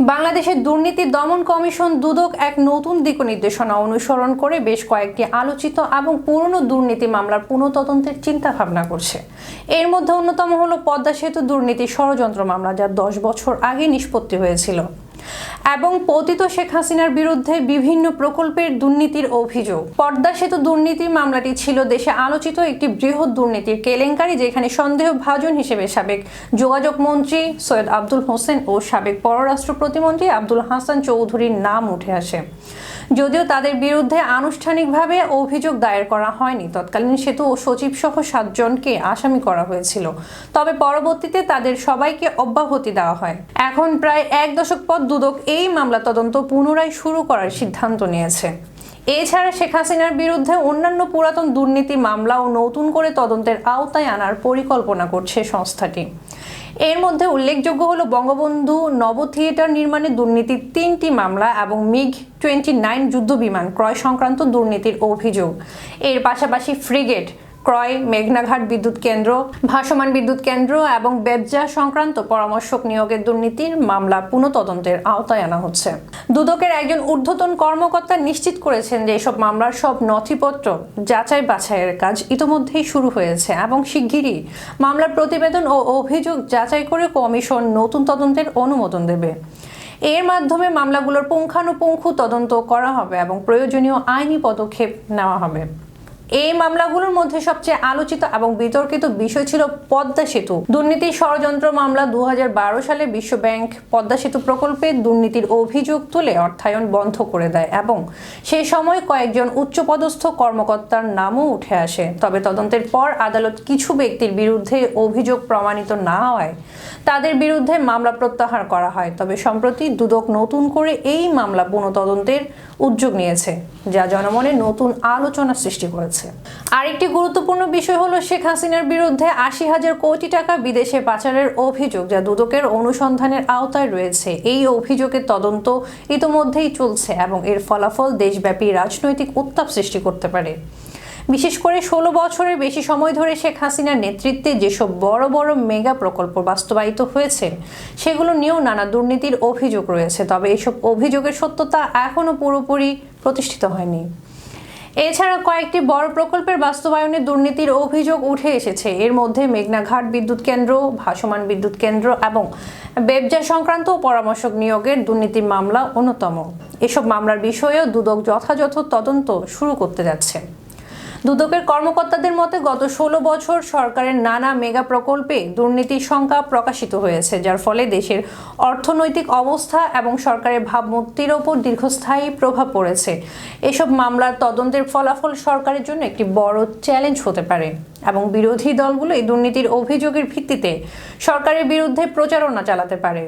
বাংলাদেশের দুর্নীতি দমন কমিশন দুদক এক নতুন দিক নির্দেশনা অনুসরণ করে বেশ কয়েকটি আলোচিত এবং পুরনো দুর্নীতি মামলার পুনঃতদন্তের চিন্তা ভাবনা করছে। এর মধ্যে অন্যতম হলো পদ্মা সেতু দুর্নীতি ষড়যন্ত্র মামলা, যা দশ বছর আগে নিষ্পত্তি হয়েছিল। এবং পতিত শেখ হাসিনার বিরুদ্ধে বিভিন্ন প্রকল্পের দুর্নীতির অভিযোগ। পদ্মা সেতু দুর্নীতির মামলাটি ছিল দেশে আলোচিত একটি বৃহৎ দুর্নীতির কেলেঙ্কারি, যেখানে সন্দেহভাজন হিসেবে সাবেক যোগাযোগ মন্ত্রী সৈয়দ আব্দুল হোসেন ও সাবেক পররাষ্ট্র প্রতিমন্ত্রী আব্দুল হাসান চৌধুরীর নাম উঠে আসে। যদিও তাদের বিরুদ্ধে আনুষ্ঠানিকভাবে অভিযোগ দায়ের করা হয়নি। তৎকালীন সেতু ও সচিব সহ সাতজনকে আসামি করা হয়েছিল। তবে পরবর্তীতে তাদের সবাইকে অব্যাহতি দেওয়া হয়। এখন প্রায় এক দশক পর দুদক এই মামলা তদন্ত পুনরায় শুরু করার সিদ্ধান্ত নিয়েছে। এছাড়া শেখ হাসিনার বিরুদ্ধে অন্যান্য পুরাতন দুর্নীতি মামলা ও নতুন করে তদন্তের আওতায় আনার পরিকল্পনা করছে সংস্থাটি। এর মধ্যে উল্লেখযোগ্য হলো বঙ্গবন্ধু নব থিয়েটার নির্মাণে দুর্নীতির তিনটি মামলা এবং মিগ টোয়েন্টি নাইন যুদ্ধ বিমান ক্রয় সংক্রান্ত দুর্নীতির অভিযোগ। এর পাশাপাশি ফ্রিগেট ক্রয়, মেঘনাঘাট বিদ্যুৎ কেন্দ্র, ভাসমান বিদ্যুৎ কেন্দ্র এবং ব্যবসা সংক্রান্ত পরামর্শক নিয়োগের দুর্নীতির মামলা পুনঃতদন্তের আওতায় আনা হচ্ছে। দুদকের একজন ঊর্ধ্বতন কর্মকর্তা নিশ্চিত করেছেন যে এসব মামলার সব নথিপত্র যাচাই বাছাইয়ের কাজ ইতোমধ্যেই শুরু হয়েছে এবং শিগগিরই মামলার প্রতিবেদন ও অভিযোগ যাচাই করে কমিশন নতুন তদন্তের অনুমোদন দেবে। এর মাধ্যমে মামলাগুলোর পুঙ্খানুপুঙ্খ তদন্ত করা হবে এবং প্রয়োজনীয় আইনি পদক্ষেপ নেওয়া হবে। এই মামলাগুলোর মধ্যে সবচেয়ে আলোচিত এবং বিতর্কিত বিষয় ছিল পদ্মা সেতু। দুর্নীতি ষড়যন্ত্র মামলা দু হাজার বারো সালে বিশ্ব ব্যাংক পদ্মা সেতু প্রকল্পে দুর্নীতির অভিযোগ তুলে অর্থায়ন বন্ধ করে দেয় এবং সেই সময় কয়েকজন উচ্চপদস্থ কর্মকর্তার নামও উঠে আসে। তবে তদন্তের পর আদালত কিছু ব্যক্তির বিরুদ্ধে অভিযোগ প্রমাণিত না হওয়ায় তাদের বিরুদ্ধে মামলা প্রত্যাহার করা হয়। তবে সম্প্রতি দুদক নতুন করে এই মামলা পুনঃতদন্তের উদ্যোগ নিয়েছে, যা জনমনে নতুন আলোচনা সৃষ্টি করেছে। আরেকটি গুরুত্বপূর্ণ বিষয় হলো শেখ হাসিনার বিরুদ্ধে আশি হাজার কোটি টাকা বিদেশে পাচারের অভিযোগ যা দুদকের অনুসন্ধানের আওতায় রয়েছে। এই অভিযোগের তদন্ত ইতোমধ্যেই চলছে এবং এর ফলাফল দেশব্যাপী রাজনৈতিক উত্তাপ সৃষ্টি করতে পারে। বিশেষ করে ষোলো বছরের বেশি সময় ধরে শেখ হাসিনার নেতৃত্বে যেসব বড় বড় মেগা প্রকল্প বাস্তবায়িত হয়েছে, সেগুলো নিয়েও নানা দুর্নীতির অভিযোগ রয়েছে। তবে এসব অভিযোগের সত্যতা এখনও পুরোপুরি প্রতিষ্ঠিত হয়নি। এছাড়া কয়েকটি বড় প্রকল্পের বাস্তবায়নে দুর্নীতির অভিযোগ উঠে এসেছে। এর মধ্যে মেঘনাঘাট বিদ্যুৎ কেন্দ্র, ভাসমান বিদ্যুৎ কেন্দ্র এবং ব্যবসা সংক্রান্ত পরামর্শক নিয়োগের দুর্নীতির মামলা অন্যতম। এসব মামলার বিষয়েও দুদক যথাযথ তদন্ত শুরু করতে যাচ্ছে। দুদকের কর্মকর্তাদের মতে, গত ষোলো বছর সরকারের নানা মেগা প্রকল্পে দুর্নীতির সংখ্যা প্রকাশিত হয়েছে, যার ফলে দেশের অর্থনৈতিক অবস্থা এবং সরকারের ভাবমূর্তির ওপর দীর্ঘস্থায়ী প্রভাব পড়েছে। এসব মামলার তদন্তের ফলাফল সরকারের জন্য একটি বড় চ্যালেঞ্জ হতে পারে এবং বিরোধী দলগুলো এই দুর্নীতির অভিযোগের ভিত্তিতে সরকারের বিরুদ্ধে প্রচারণা চালাতে পারে।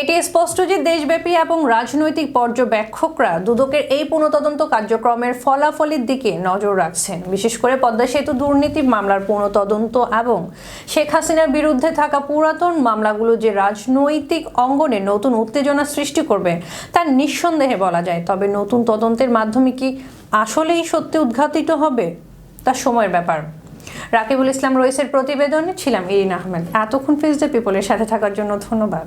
এটি স্পষ্ট যে দেশব্যাপী এবং রাজনৈতিক পর্যবেক্ষকরা দুদকের এই পুনঃতদন্ত কার্যক্রমের ফলাফলের দিকে নজর রাখছেন। বিশেষ করে পদ্মা সেতু দুর্নীতি মামলার পুনঃতদন্ত এবং শেখ হাসিনার বিরুদ্ধে থাকা পুরাতন মামলাগুলো যে রাজনৈতিক অঙ্গনে নতুন উত্তেজনা সৃষ্টি করবে, তা নিঃসন্দেহে বলা যায়। তবে নতুন তদন্তের মাধ্যমে কি আসলেই সত্যি উদ্ঘাটিত হবে, তা সময়ের ব্যাপার। রাকিবুল ইসলাম রইসের প্রতিবেদনে ছিলাম ইরিন আহমেদ। এতক্ষণ ফেস দ্য পিপলের সাথে থাকার জন্য ধন্যবাদ।